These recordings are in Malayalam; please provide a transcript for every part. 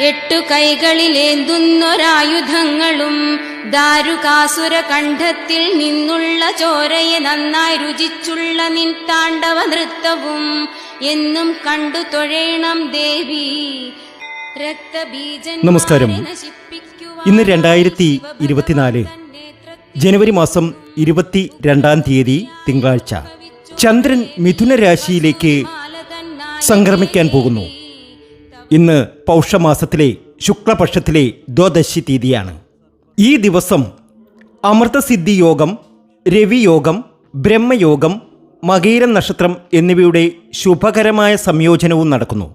എട്ടു കൈകളിലേന്തുന്നൊരായുധങ്ങളും ദാരുകാസുര കണ്ഠത്തിൽ നിന്നുള്ള ചോരയെ നന്നായി രുചിച്ചുള്ള നിൻ താണ്ഡവ നൃത്തവും എന്നും കണ്ടു തൊഴേണം ദേവി. രക്തബീജൻ നമസ്കാരം. ഇന്ന് രണ്ടായിരത്തി ഇരുപത്തിനാല് ജനുവരി മാസം ഇരുപത്തി രണ്ടാം തീയതി തിങ്കളാഴ്ച. ചന്ദ്രൻ മിഥുന രാശിയിലേക്ക് സംക്രമിക്കാൻ പോകുന്നു. ഇന്ന് പൗഷമാസത്തിലെ ശുക്ലപക്ഷത്തിലെ ദ്വാദശി തീയതിയാണ്. ഈ ദിവസം അമൃതസിദ്ധി യോഗം രവിയോഗം ബ്രഹ്മയോഗം മകീരം നക്ഷത്രം എന്നിവയുടെ ശുഭകരമായ സംയോജനവും നടക്കുന്നു.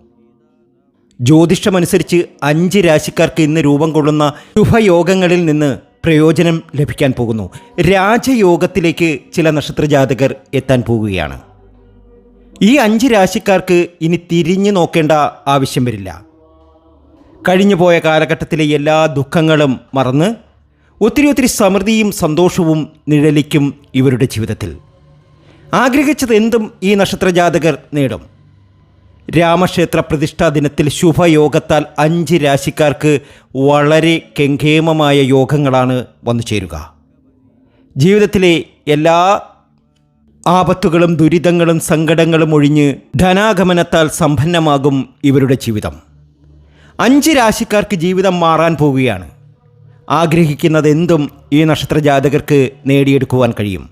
ജ്യോതിഷമനുസരിച്ച് അഞ്ച് രാശിക്കാർക്ക് ഇന്ന് രൂപം കൊള്ളുന്ന ശുഭയോഗങ്ങളിൽ നിന്ന് പ്രയോജനം ലഭിക്കാൻ പോകുന്നു. രാജയോഗത്തിലേക്ക് ചില നക്ഷത്രജാതകർ എത്താൻ പോകുകയാണ് ഈ അഞ്ച് രാശിക്കാർക്ക് ഇനി തിരിഞ്ഞു നോക്കേണ്ട ആവശ്യം വരില്ല. കഴിഞ്ഞുപോയ കാലഘട്ടത്തിലെ എല്ലാ ദുഃഖങ്ങളും മറന്ന് ഒത്തിരി ഒത്തിരി സമൃദ്ധിയും സന്തോഷവും നിഴലിക്കും ഇവരുടെ ജീവിതത്തിൽ. ആഗ്രഹിച്ചത് എന്തും ഈ നക്ഷത്രജാതകർ നേടും. രാമക്ഷേത്ര പ്രതിഷ്ഠാ ദിനത്തിൽ ശുഭയോഗത്താൽ അഞ്ച് രാശിക്കാർക്ക് വളരെ കെങ്കേമമായ യോഗങ്ങളാണ് വന്നു ചേരുക ജീവിതത്തിലെ എല്ലാ ആപത്തുകളും ദുരിതങ്ങളും സങ്കടങ്ങളും ഒഴിഞ്ഞ് ധനാഗമനത്താൽ സമ്പന്നമാകും ഇവരുടെ ജീവിതം. അഞ്ച് രാശിക്കാർക്ക് ജീവിതം മാറാൻ പോവുകയാണ്. ആഗ്രഹിക്കുന്നത് എന്തും ഈ നക്ഷത്ര ജാതകർക്ക് നേടിയെടുക്കുവാൻ കഴിയും.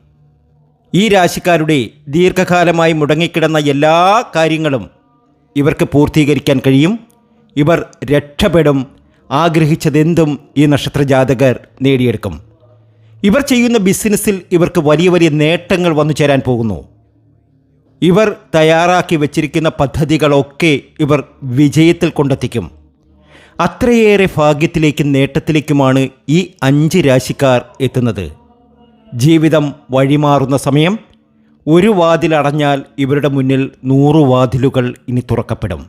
ഈ രാശിക്കാരുടെ ദീർഘകാലമായി മുടങ്ങിക്കിടന്ന എല്ലാ കാര്യങ്ങളും ഇവർക്ക് പൂർത്തീകരിക്കാൻ കഴിയും. ഇവർ രക്ഷപ്പെടും. ആഗ്രഹിച്ചതെന്തും ഈ നക്ഷത്ര ജാതകർ നേടിയെടുക്കും. ഇവർ ചെയ്യുന്ന ബിസിനസ്സിൽ ഇവർക്ക് വലിയ വലിയ നേട്ടങ്ങൾ വന്നു ചേരാൻ പോകുന്നു. ഇവർ തയ്യാറാക്കി വച്ചിരിക്കുന്ന പദ്ധതികളൊക്കെ ഇവർ വിജയത്തിൽ കൊണ്ടെത്തിക്കും. അത്രയേറെ ഭാഗ്യത്തിലേക്കും നേട്ടത്തിലേക്കുമാണ് ഈ അഞ്ച് രാശിക്കാർ എത്തുന്നത്. ജീവിതം വഴിമാറുന്ന സമയം ഒരു വാതിൽ അടഞ്ഞാൽ ഇവരുടെ മുന്നിൽ നൂറു വാതിലുകൾ ഇനി തുറക്കപ്പെടും.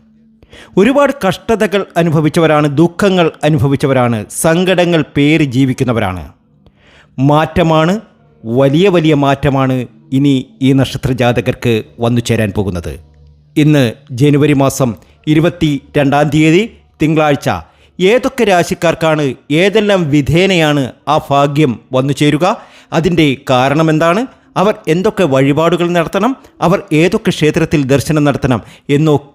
ഒരുപാട് കഷ്ടതകൾ അനുഭവിച്ചവരാണ് ദുഃഖങ്ങൾ അനുഭവിച്ചവരാണ് സങ്കടങ്ങൾ പേര് ജീവിക്കുന്നവരാണ്. മാറ്റമാണ് വലിയ വലിയ മാറ്റമാണ് ഇനി ഈ നക്ഷത്ര ജാതകർക്ക് വന്നു ചേരാൻ പോകുന്നത്. ഇന്ന് ജനുവരി മാസം ഇരുപത്തി രണ്ടാം തീയതി തിങ്കളാഴ്ച. ഏതൊക്കെ രാശിക്കാർക്കാണ് ഏതെല്ലാം വിധേനയാണ് ആ ഭാഗ്യം വന്നു ചേരുക? അതിന്റെ കാരണം എന്താണ്? അവർ എന്തൊക്കെ വഴിപാടുകൾ നടത്തണം? അവർ ഏതൊക്കെ ക്ഷേത്രത്തിൽ ദർശനം നടത്തണം എന്നൊക്കെ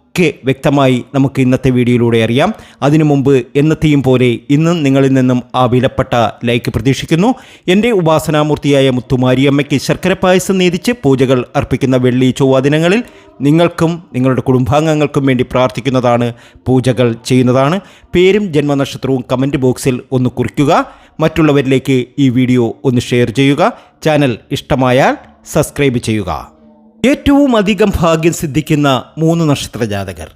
വ്യക്തമായി നമുക്ക് ഇന്നത്തെ വീഡിയോയിലൂടെ അറിയാം. അതിനു മുമ്പ് എന്നത്തെയും പോലെ ഇന്നും നിങ്ങളിൽ നിന്നും ആ വിലപ്പെട്ട ലൈക്ക് പ്രതീക്ഷിക്കുന്നു. എന്റെ ഉപാസനാമൂർത്തിയായ മുത്തുമാരിയമ്മയ്ക്ക് ശർക്കര പായസം നീതിച്ച് പൂജകൾ അർപ്പിക്കുന്ന വെള്ളി ചൊവ്വ ദിനങ്ങളിൽ നിങ്ങൾക്കും നിങ്ങളുടെ കുടുംബാംഗങ്ങൾക്കും വേണ്ടി പ്രാർത്ഥിക്കുന്നതാണ് പൂജകൾ ചെയ്യുന്നതാണ്. പേരും ജന്മനക്ഷത്രവും കമന്റ് ബോക്സിൽ ഒന്ന് കുറിക്കുക. മറ്റുള്ളവരിലേക്ക് ഈ വീഡിയോ ഒന്ന് ഷെയർ ചെയ്യുക. ചാനൽ ഇഷ്ടമായാൽ സബ്സ്ക്രൈബ് ചെയ്യുക. ഏറ്റവും അധികം ഭാഗ്യം സിദ്ധിക്കുന്ന മൂന്ന് നക്ഷത്ര ജാതകർ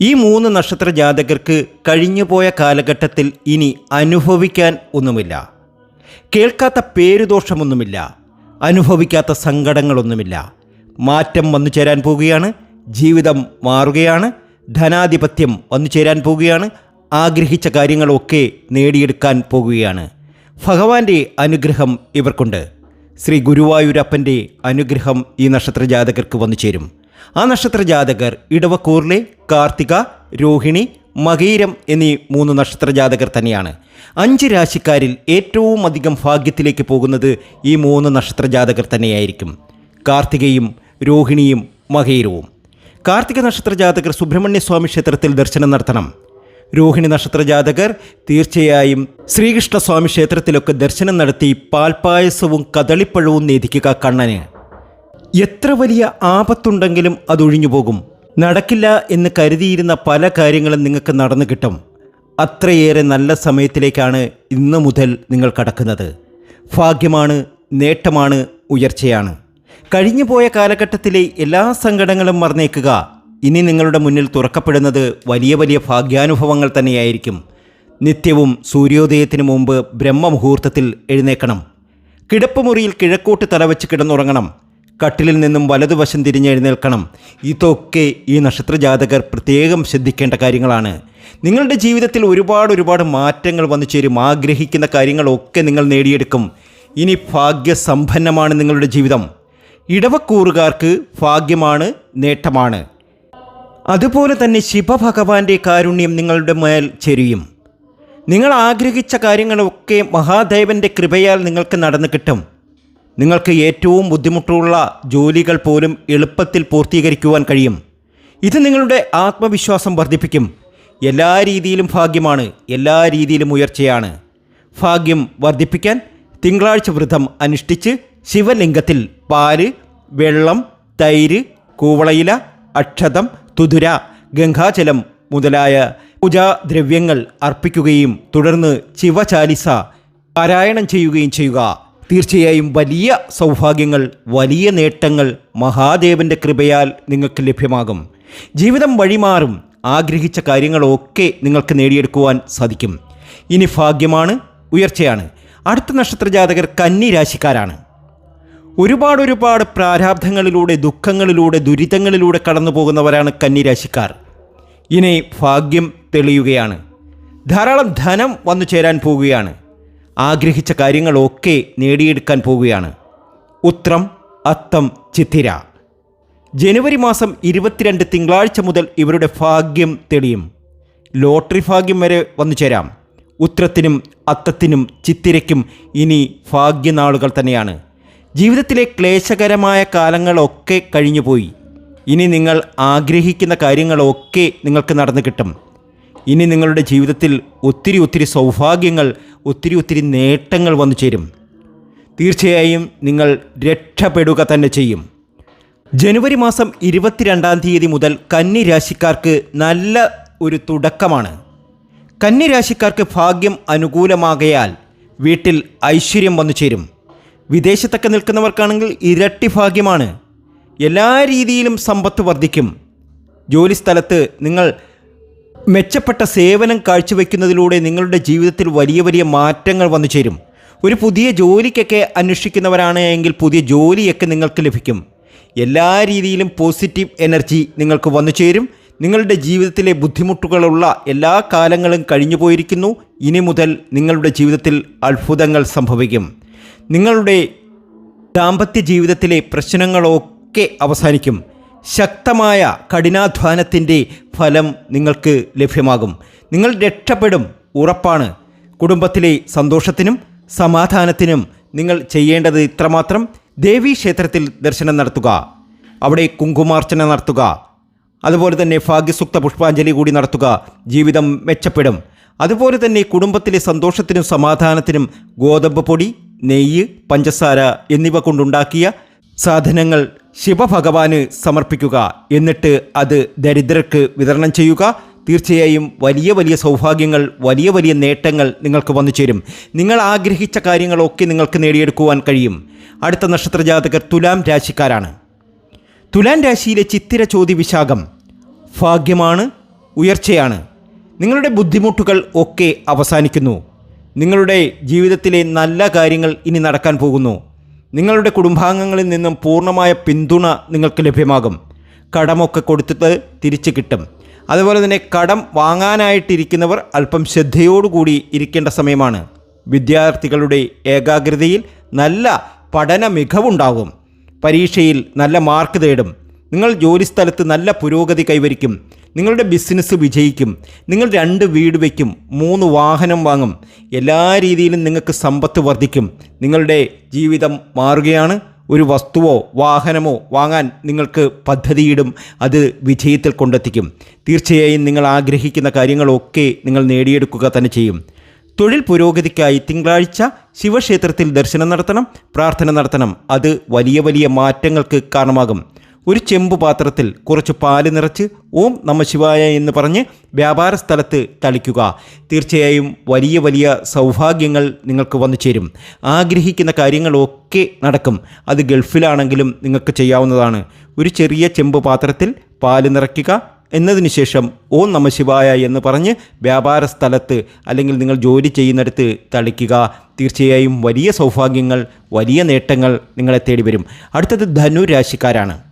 ഈ മൂന്ന് നക്ഷത്ര ജാതകർക്ക് കഴിഞ്ഞുപോയ കാലഘട്ടത്തിൽ ഇനി അനുഭവിക്കാൻ ഒന്നുമില്ല. കേൾക്കാത്ത പേരുദോഷമൊന്നുമില്ല. അനുഭവിക്കാത്ത സങ്കടങ്ങളൊന്നുമില്ല. മാറ്റം വന്നു ചേരാൻ പോവുകയാണ്. ജീവിതം മാറുകയാണ്. ധനാധിപത്യം വന്നു ചേരാൻ പോവുകയാണ്. ആഗ്രഹിച്ച കാര്യങ്ങളൊക്കെ നേടിയെടുക്കാൻ പോകുകയാണ് ഭഗവാന്റെ അനുഗ്രഹം ഇവർക്കുണ്ട്. ശ്രീ ഗുരുവായൂരപ്പന്റെ അനുഗ്രഹം ഈ നക്ഷത്ര ജാതകർക്ക് വന്നു ചേരും. ആ നക്ഷത്ര ജാതകർ ഇടവക്കൂറിലെ കാർത്തിക രോഹിണി മകീരം എന്നീ മൂന്ന് നക്ഷത്ര ജാതകർ തന്നെയാണ്. അഞ്ച് രാശിക്കാരിൽ ഏറ്റവും അധികം ഭാഗ്യത്തിലേക്ക് പോകുന്നത് ഈ മൂന്ന് നക്ഷത്ര ജാതകർ തന്നെയായിരിക്കും. കാർത്തികയും രോഹിണിയും മകീരവും. കാർത്തിക നക്ഷത്ര ജാതകർ സുബ്രഹ്മണ്യസ്വാമി ക്ഷേത്രത്തിൽ ദർശനം നടത്തണം. രോഹിണി നക്ഷത്ര ജാതകർ തീർച്ചയായും ശ്രീകൃഷ്ണസ്വാമി ക്ഷേത്രത്തിലൊക്കെ ദർശനം നടത്തി പാൽപായസവും കദളിപ്പഴവും നേദിക്കുക കണ്ണന്. എത്ര വലിയ ആപത്തുണ്ടെങ്കിലും അതൊഴിഞ്ഞു പോകും നടക്കില്ല എന്ന് കരുതിയിരുന്ന പല കാര്യങ്ങളും നിങ്ങൾക്ക് നടന്നു കിട്ടും. അത്രയേറെ നല്ല സമയത്തിലേക്കാണ് ഇന്നു മുതൽ നിങ്ങൾ കടക്കുന്നത്. ഭാഗ്യമാണ് നേട്ടമാണ് ഉയർച്ചയാണ്. കഴിഞ്ഞുപോയ കാലഘട്ടത്തിലെ എല്ലാ സങ്കടങ്ങളും മറന്നേക്കുക. ഇനി നിങ്ങളുടെ മുന്നിൽ തുറക്കപ്പെടുന്നത് വലിയ വലിയ ഭാഗ്യാനുഭവങ്ങൾ തന്നെയായിരിക്കും. നിത്യവും സൂര്യോദയത്തിന് മുമ്പ് ബ്രഹ്മമുഹൂർത്തത്തിൽ എഴുന്നേക്കണം കിടപ്പുമുറിയിൽ കിഴക്കോട്ട് തലവെച്ച് കിടന്നുറങ്ങണം. കട്ടിലിൽ നിന്നും വലതുവശം തിരിഞ്ഞെഴുന്നേൽക്കണം. ഇതൊക്കെ ഈ നക്ഷത്രജാതകർ പ്രത്യേകം ശ്രദ്ധിക്കേണ്ട കാര്യങ്ങളാണ്. നിങ്ങളുടെ ജീവിതത്തിൽ ഒരുപാട് ഒരുപാട് മാറ്റങ്ങൾ വന്നു ചേരും. ആഗ്രഹിക്കുന്ന കാര്യങ്ങളൊക്കെ നിങ്ങൾ നേടിയെടുക്കും. ഇനി ഭാഗ്യസമ്പന്നമാണ് നിങ്ങളുടെ ജീവിതം. ഇടവക്കൂറുകാർക്ക് ഭാഗ്യമാണ് നേട്ടമാണ്. അതുപോലെ തന്നെ ശിവഭഗവാന്റെ കാരുണ്യം നിങ്ങളുടെ മേൽ ചെരിയും. നിങ്ങൾ ആഗ്രഹിച്ച കാര്യങ്ങളൊക്കെ മഹാദേവന്റെ കൃപയാൽ നിങ്ങൾക്ക് നടന്നു കിട്ടും. നിങ്ങൾക്ക് ഏറ്റവും ബുദ്ധിമുട്ടുള്ള ജോലികൾ പോലും എളുപ്പത്തിൽ പൂർത്തീകരിക്കുവാൻ കഴിയും. ഇത് നിങ്ങളുടെ ആത്മവിശ്വാസം വർദ്ധിപ്പിക്കും. എല്ലാ രീതിയിലും ഭാഗ്യമാണ് എല്ലാ രീതിയിലും ഉയർച്ചയാണ്. ഭാഗ്യം വർദ്ധിപ്പിക്കാൻ തിങ്കളാഴ്ച വ്രതം അനുഷ്ഠിച്ച് ശിവലിംഗത്തിൽ പാൽ വെള്ളം തൈര് കൂവളയില അക്ഷതം തുതുര ഗംഗാജലം മുതലായ പൂജാദ്രവ്യങ്ങൾ അർപ്പിക്കുകയും തുടർന്ന് ശിവചാലിസ പാരായണം ചെയ്യുകയും ചെയ്യുക. തീർച്ചയായും വലിയ സൗഭാഗ്യങ്ങൾ വലിയ നേട്ടങ്ങൾ മഹാദേവന്റെ കൃപയാൽ നിങ്ങൾക്ക് ലഭ്യമാകും. ജീവിതം വഴിമാറും ആഗ്രഹിച്ച കാര്യങ്ങളൊക്കെ നിങ്ങൾക്ക് നേടിയെടുക്കുവാൻ സാധിക്കും. ഇനി ഭാഗ്യമാണ് ഉയർച്ചയാണ്. അടുത്ത നക്ഷത്ര നക്ഷത്രജാതകർ കന്നി രാശിക്കാരാണ്. ഒരുപാട് ഒരുപാട് പ്രാരാബ്ധങ്ങളിലൂടെ ദുഃഖങ്ങളിലൂടെ ദുരിതങ്ങളിലൂടെ കടന്നു പോകുന്നവരാണ് കന്നിരാശിക്കാർ. ഇനി ഭാഗ്യം തെളിയുകയാണ്. ധാരാളം ധനം വന്നു ചേരാൻ പോവുകയാണ്. ആഗ്രഹിച്ച കാര്യങ്ങളൊക്കെ നേടിയെടുക്കാൻ പോവുകയാണ്. ഉത്രം അത്തം ചിത്തിര. ജനുവരി മാസം ഇരുപത്തിരണ്ട് തിങ്കളാഴ്ച മുതൽ ഇവരുടെ ഭാഗ്യം തെളിയും. ലോട്ടറി ഭാഗ്യം വരെ വന്നു ചേരാം. ഉത്രത്തിനും അത്തത്തിനും ചിത്തിരയ്ക്കും ഇനി ഭാഗ്യനാളുകൾ തന്നെയാണ്. ജീവിതത്തിലെ ക്ലേശകരമായ കാലങ്ങളൊക്കെ കഴിഞ്ഞുപോയി. ഇനി നിങ്ങൾ ആഗ്രഹിക്കുന്ന കാര്യങ്ങളൊക്കെ നിങ്ങൾക്ക് നടന്നു കിട്ടും. ഇനി നിങ്ങളുടെ ജീവിതത്തിൽ ഒത്തിരി ഒത്തിരി സൗഭാഗ്യങ്ങൾ ഒത്തിരി ഒത്തിരി നേട്ടങ്ങൾ വന്നു ചേരും. തീർച്ചയായും നിങ്ങൾ രക്ഷപ്പെടുക തന്നെ ചെയ്യും. ജനുവരി മാസം ഇരുപത്തിരണ്ടാം തീയതി മുതൽ കന്നി രാശിക്കാർക്ക് നല്ല ഒരു തുടക്കമാണ്. കന്നി രാശിക്കാർക്ക് ഭാഗ്യം അനുകൂലമാകയാൽ വീട്ടിൽ ഐശ്വര്യം വന്നു ചേരും. വിദേശത്തൊക്കെ നിൽക്കുന്നവർക്കാണെങ്കിൽ ഇരട്ടി ഭാഗ്യമാണ്. എല്ലാ രീതിയിലും സമ്പത്ത് വർദ്ധിക്കും. ജോലി ജോലിസ്ഥലത്ത് നിങ്ങൾ മെച്ചപ്പെട്ട സേവനം കാഴ്ചവെക്കുന്നതിലൂടെ നിങ്ങളുടെ ജീവിതത്തിൽ വലിയ വലിയ മാറ്റങ്ങൾ വന്നു ചേരും. ഒരു പുതിയ ജോലിക്കൊക്കെ അന്വേഷിക്കുന്നവരാണ് എങ്കിൽ പുതിയ ജോലിയൊക്കെ നിങ്ങൾക്ക് ലഭിക്കും. എല്ലാ രീതിയിലും പോസിറ്റീവ് എനർജി നിങ്ങൾക്ക് വന്നു ചേരും. നിങ്ങളുടെ ജീവിതത്തിലെ ബുദ്ധിമുട്ടുകളുള്ള എല്ലാ കാലങ്ങളും കഴിഞ്ഞു പോയിരിക്കുന്നു ഇനി മുതൽ നിങ്ങളുടെ ജീവിതത്തിൽ അത്ഭുതങ്ങൾ സംഭവിക്കും. നിങ്ങളുടെ ദാമ്പത്യ ജീവിതത്തിലെ പ്രശ്നങ്ങളൊക്കെ അവസാനിക്കും. ശക്തമായ കഠിനാധ്വാനത്തിന്റെ ഫലം നിങ്ങൾക്ക് ലഭ്യമാകും. നിങ്ങൾ രക്ഷപ്പെടും ഉറപ്പാണ്. കുടുംബത്തിലെ സന്തോഷത്തിനും സമാധാനത്തിനും നിങ്ങൾ ചെയ്യേണ്ടത് ഇത്രമാത്രം. ദേവീ ക്ഷേത്രത്തിൽ ദർശനം നടത്തുക. അവിടെ കുങ്കുമാർച്ചന നടത്തുക. അതുപോലെ തന്നെ ഭാഗ്യസുക്ത പുഷ്പാഞ്ജലി കൂടി നടത്തുക. ജീവിതം മെച്ചപ്പെടും. അതുപോലെ തന്നെ കുടുംബത്തിലെ സന്തോഷത്തിനും സമാധാനത്തിനും ഗോതമ്പ് പൊടി നെയ്യ് പഞ്ചസാര എന്നിവ കൊണ്ടുണ്ടാക്കിയ സാധനങ്ങൾ ശിവഭഗവാന് സമർപ്പിക്കുക. എന്നിട്ട് അത് ദരിദ്രർക്ക് വിതരണം ചെയ്യുക. തീർച്ചയായും വലിയ വലിയ സൗഭാഗ്യങ്ങൾ വലിയ വലിയ നേട്ടങ്ങൾ നിങ്ങൾക്ക് വന്നു ചേരും. നിങ്ങൾ ആഗ്രഹിച്ച കാര്യങ്ങളൊക്കെ നിങ്ങൾക്ക് നേടിയെടുക്കുവാൻ കഴിയും. അടുത്ത നക്ഷത്ര ജാതകർ തുലാം രാശിക്കാരാണ്. തുലാം രാശിയിലെ ചിത്തിര ചോതി വിശാഖം ഭാഗ്യമാണ് ഉയർച്ചയാണ്. നിങ്ങളുടെ ബുദ്ധിമുട്ടുകൾ ഒക്കെ അവസാനിക്കുന്നു. നിങ്ങളുടെ ജീവിതത്തിലെ നല്ല കാര്യങ്ങൾ ഇനി നടക്കാൻ പോകുന്നു. നിങ്ങളുടെ കുടുംബാംഗങ്ങളിൽ നിന്നും പൂർണമായ പിന്തുണ നിങ്ങൾക്ക് ലഭ്യമാകും. കടമൊക്കെ കൊടുത്തിട്ട് തിരിച്ചു കിട്ടും. അതുപോലെ തന്നെ കടം വാങ്ങാനായിട്ടിരിക്കുന്നവർ അല്പം ശ്രദ്ധയോടുകൂടി ഇരിക്കേണ്ട സമയമാണ്. വിദ്യാർത്ഥികളുടെ ഏകാഗ്രതയിൽ നല്ല പഠന മികവുണ്ടാകും പരീക്ഷയിൽ നല്ല മാർക്ക് നേടും നിങ്ങൾ ജോലിസ്ഥലത്ത് നല്ല പുരോഗതി കൈവരിക്കും. നിങ്ങളുടെ ബിസിനസ് വിജയിക്കും. നിങ്ങൾ രണ്ട് വീട് വയ്ക്കും മൂന്ന് വാഹനം വാങ്ങും. എല്ലാ രീതിയിലും നിങ്ങൾക്ക് സമ്പത്ത് വർദ്ധിക്കും. നിങ്ങളുടെ ജീവിതം മാറുകയാണ്. ഒരു വസ്തുവോ വാഹനമോ വാങ്ങാൻ നിങ്ങൾക്ക് പദ്ധതിയിടും. അത് വിജയത്തിൽ കൊണ്ടെത്തിക്കും. തീർച്ചയായും നിങ്ങൾ ആഗ്രഹിക്കുന്ന കാര്യങ്ങളൊക്കെ നിങ്ങൾ നേടിയെടുക്കുക തന്നെ ചെയ്യും. തൊഴിൽ പുരോഗതിക്കായി തിങ്കളാഴ്ച ശിവക്ഷേത്രത്തിൽ ദർശനം നടത്തണം പ്രാർത്ഥന നടത്തണം. അത് വലിയ വലിയ മാറ്റങ്ങൾക്ക് കാരണമാകും. ഒരു ചെമ്പ് പാത്രത്തിൽ കുറച്ച് പാൽ നിറച്ച് ഓം നമ ശിവായ എന്ന് പറഞ്ഞ് വ്യാപാര സ്ഥലത്ത് തളിക്കുക. തീർച്ചയായും വലിയ വലിയ സൗഭാഗ്യങ്ങൾ നിങ്ങൾക്ക് വന്നു ചേരും. ആഗ്രഹിക്കുന്ന കാര്യങ്ങളൊക്കെ നടക്കും. അത് ഗൾഫിലാണെങ്കിലും നിങ്ങൾക്ക് ചെയ്യാവുന്നതാണ്. ഒരു ചെറിയ ചെമ്പ് പാത്രത്തിൽ പാൽ നിറയ്ക്കുക എന്നതിന് ശേഷം ഓം നമ ശിവായ എന്ന് പറഞ്ഞ് വ്യാപാര സ്ഥലത്ത് അല്ലെങ്കിൽ നിങ്ങൾ ജോലി ചെയ്യുന്നിടത്ത് തളിക്കുക. തീർച്ചയായും വലിയ സൗഭാഗ്യങ്ങൾ വലിയ നേട്ടങ്ങൾ നിങ്ങളെ തേടി വരും അടുത്തത് ധനുരാശിക്കാരാണ്.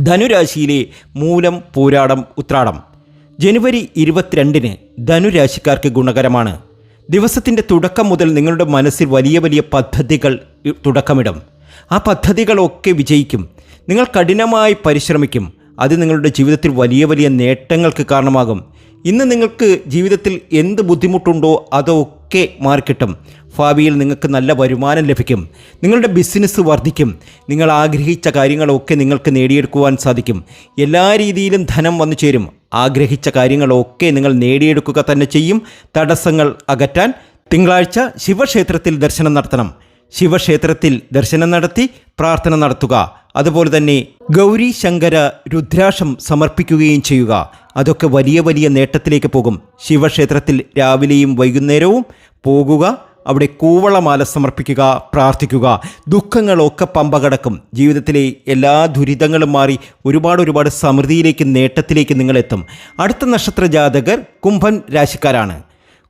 ധനുരാശിയിലെ മൂലം പൂരാടം ഉത്രാടം. ജനുവരി ഇരുപത്തിരണ്ടിന് ധനുരാശിക്കാർക്ക് ഗുണകരമാണ്. ദിവസത്തിന്റെ തുടക്കം മുതൽ നിങ്ങളുടെ മനസ്സിൽ വലിയ വലിയ പദ്ധതികൾ തുടക്കമിടും. ആ പദ്ധതികളൊക്കെ വിജയിക്കും. നിങ്ങൾ കഠിനമായി പരിശ്രമിക്കും. അത് നിങ്ങളുടെ ജീവിതത്തിൽ വലിയ വലിയ നേട്ടങ്ങൾക്ക് കാരണമാകും. ഇന്ന് നിങ്ങൾക്ക് ജീവിതത്തിൽ എന്ത് ബുദ്ധിമുട്ടുണ്ടോ അതൊക്കെ മാറിക്കിട്ടും. ഭാവിയിൽ നിങ്ങൾക്ക് നല്ല വരുമാനം ലഭിക്കും. നിങ്ങളുടെ ബിസിനസ് വർദ്ധിക്കും. നിങ്ങൾ ആഗ്രഹിച്ച കാര്യങ്ങളൊക്കെ നിങ്ങൾക്ക് നേടിയെടുക്കുവാൻ സാധിക്കും. എല്ലാ രീതിയിലും ധനം വന്നു ചേരും. ആഗ്രഹിച്ച കാര്യങ്ങളൊക്കെ നിങ്ങൾ നേടിയെടുക്കുക തന്നെ ചെയ്യും. തടസ്സങ്ങൾ അകറ്റാൻ തിങ്കളാഴ്ച ശിവക്ഷേത്രത്തിൽ ദർശനം നടത്തണം. ശിവക്ഷേത്രത്തിൽ ദർശനം നടത്തി പ്രാർത്ഥന നടത്തുക. അതുപോലെ തന്നെ ഗൗരി ശങ്കര രുദ്രാക്ഷം സമർപ്പിക്കുകയും ചെയ്യുക. അതൊക്കെ വലിയ വലിയ നേട്ടത്തിലേക്ക് പോകും. ശിവക്ഷേത്രത്തിൽ രാവിലെയും വൈകുന്നേരവും പോകുക. അവിടെ കൂവളമാല സമർപ്പിക്കുക പ്രാർത്ഥിക്കുക. ദുഃഖങ്ങളൊക്കെ പമ്പ കടക്കും ജീവിതത്തിലെ എല്ലാ ദുരിതങ്ങളും മാറി ഒരുപാട് ഒരുപാട് സമൃദ്ധിയിലേക്ക് നേട്ടത്തിലേക്ക് നിങ്ങളെത്തും. അടുത്ത നക്ഷത്ര ജാതകർ കുംഭൻ രാശിക്കാരാണ്.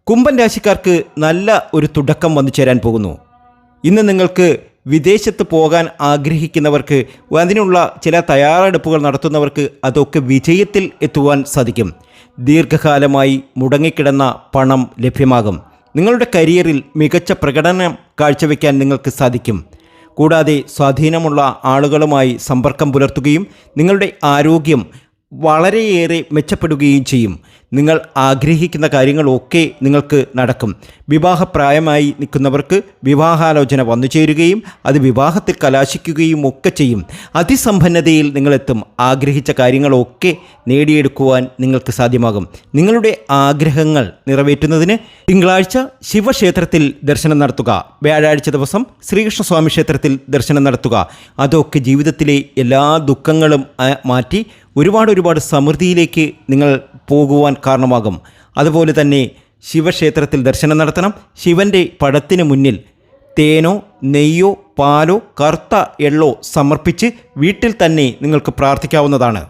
കുംഭൻ രാശിക്കാർക്ക് നല്ല ഒരു തുടക്കം വന്നു ചേരാൻ പോകുന്നു. ഇന്ന് നിങ്ങൾക്ക് വിദേശത്ത് പോകാൻ ആഗ്രഹിക്കുന്നവർക്ക് അതിനുള്ള ചില തയ്യാറെടുപ്പുകൾ നടത്തുന്നവർക്ക് അതൊക്കെ വിജയത്തിൽ എത്തുവാൻ സാധിക്കും. ദീർഘകാലമായി മുടങ്ങിക്കിടന്ന പണം ലഭ്യമാകും. നിങ്ങളുടെ കരിയറിൽ മികച്ച പ്രകടനം കാഴ്ചവെക്കാൻ നിങ്ങൾക്ക് സാധിക്കും. കൂടാതെ സ്വാധീനമുള്ള ആളുകളുമായി സമ്പർക്കം പുലർത്തുകയും നിങ്ങളുടെ ആരോഗ്യം വളരെയേറെ മെച്ചപ്പെടുകയും ചെയ്യും. നിങ്ങൾ ആഗ്രഹിക്കുന്ന കാര്യങ്ങളൊക്കെ നിങ്ങൾക്ക് നടക്കും. വിവാഹപ്രായമായി നിൽക്കുന്നവർക്ക് വിവാഹാലോചന വന്നു ചേരുകയും അത് വിവാഹത്തിൽ കലാശിക്കുകയും ഒക്കെ ചെയ്യും. അതിസമ്പന്നതയിൽ നിങ്ങളെത്തും. ആഗ്രഹിച്ച കാര്യങ്ങളൊക്കെ നേടിയെടുക്കുവാൻ നിങ്ങൾക്ക് സാധ്യമാകും. നിങ്ങളുടെ ആഗ്രഹങ്ങൾ നിറവേറ്റുന്നതിന് തിങ്കളാഴ്ച ശിവക്ഷേത്രത്തിൽ ദർശനം നടത്തുക. വ്യാഴാഴ്ച ദിവസം ശ്രീകൃഷ്ണസ്വാമി ക്ഷേത്രത്തിൽ ദർശനം നടത്തുക. അതൊക്കെ ജീവിതത്തിലെ എല്ലാ ദുഃഖങ്ങളും മാറ്റി ഒരുപാട് ഒരുപാട് സമൃദ്ധിയിലേക്ക് നിങ്ങൾ പോകുവാൻ കാരണമാകും. അതുപോലെ തന്നെ ശിവക്ഷേത്രത്തിൽ ദർശനം നടത്തണം. ശിവന്റെ പടത്തിന് മുന്നിൽ തേനോ നെയ്യോ പാലോ കറുത്ത എള്ളോ സമർപ്പിച്ച് വീട്ടിൽ തന്നെ നിങ്ങൾക്ക് പ്രാർത്ഥിക്കാവുന്നതാണ്.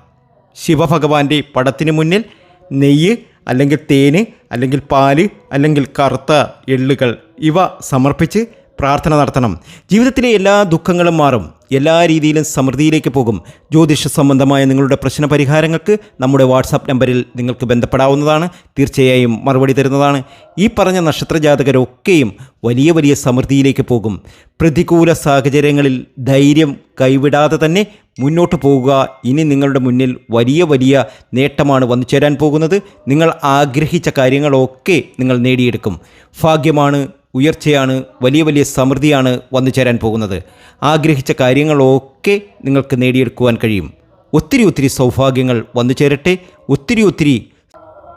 ശിവഭഗവാന്റെ പടത്തിന് മുന്നിൽ നെയ്യ് അല്ലെങ്കിൽ തേന് അല്ലെങ്കിൽ പാൽ അല്ലെങ്കിൽ കറുത്ത എള്ളുകൾ ഇവ സമർപ്പിച്ച് പ്രാർത്ഥന നടത്തണം. ജീവിതത്തിലെ എല്ലാ ദുഃഖങ്ങളും മാറും. എല്ലാ രീതിയിലും സമൃദ്ധിയിലേക്ക് പോകും. ജ്യോതിഷ സംബന്ധമായ നിങ്ങളുടെ പ്രശ്ന പരിഹാരങ്ങൾക്ക് നമ്മുടെ വാട്സാപ്പ് നമ്പറിൽ നിങ്ങൾക്ക് ബന്ധപ്പെടാവുന്നതാണ്. തീർച്ചയായും മറുപടി തരുന്നതാണ്. ഈ പറഞ്ഞ നക്ഷത്രജാതകരൊക്കെയും വലിയ വലിയ സമൃദ്ധിയിലേക്ക് പോകും. പ്രതികൂല സാഹചര്യങ്ങളിൽ ധൈര്യം കൈവിടാതെ തന്നെ മുന്നോട്ട് പോകുക ഇനി നിങ്ങളുടെ മുന്നിൽ വലിയ വലിയ നേട്ടമാണ് വന്നു ചേരാൻ പോകുന്നത്. നിങ്ങൾ ആഗ്രഹിച്ച കാര്യങ്ങളൊക്കെ നിങ്ങൾ നേടിയെടുക്കും. ഭാഗ്യമാണ് ഉയർച്ചയാണ് വലിയ വലിയ സമൃദ്ധിയാണ് വന്നു ചേരാൻ പോകുന്നത്. ആഗ്രഹിച്ച കാര്യങ്ങളൊക്കെ നിങ്ങൾക്ക് നേടിയെടുക്കുവാൻ കഴിയും. ഒത്തിരി ഒത്തിരി സൗഭാഗ്യങ്ങൾ വന്നു ചേരട്ടെ. ഒത്തിരി ഒത്തിരി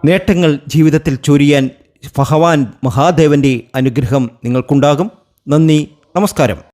നേട്ടങ്ങൾ ജീവിതത്തിൽ ചൊരിയാൻ ഭഗവാൻ മഹാദേവന്റെ അനുഗ്രഹം നിങ്ങൾക്കുണ്ടാകും. നന്ദി നമസ്കാരം.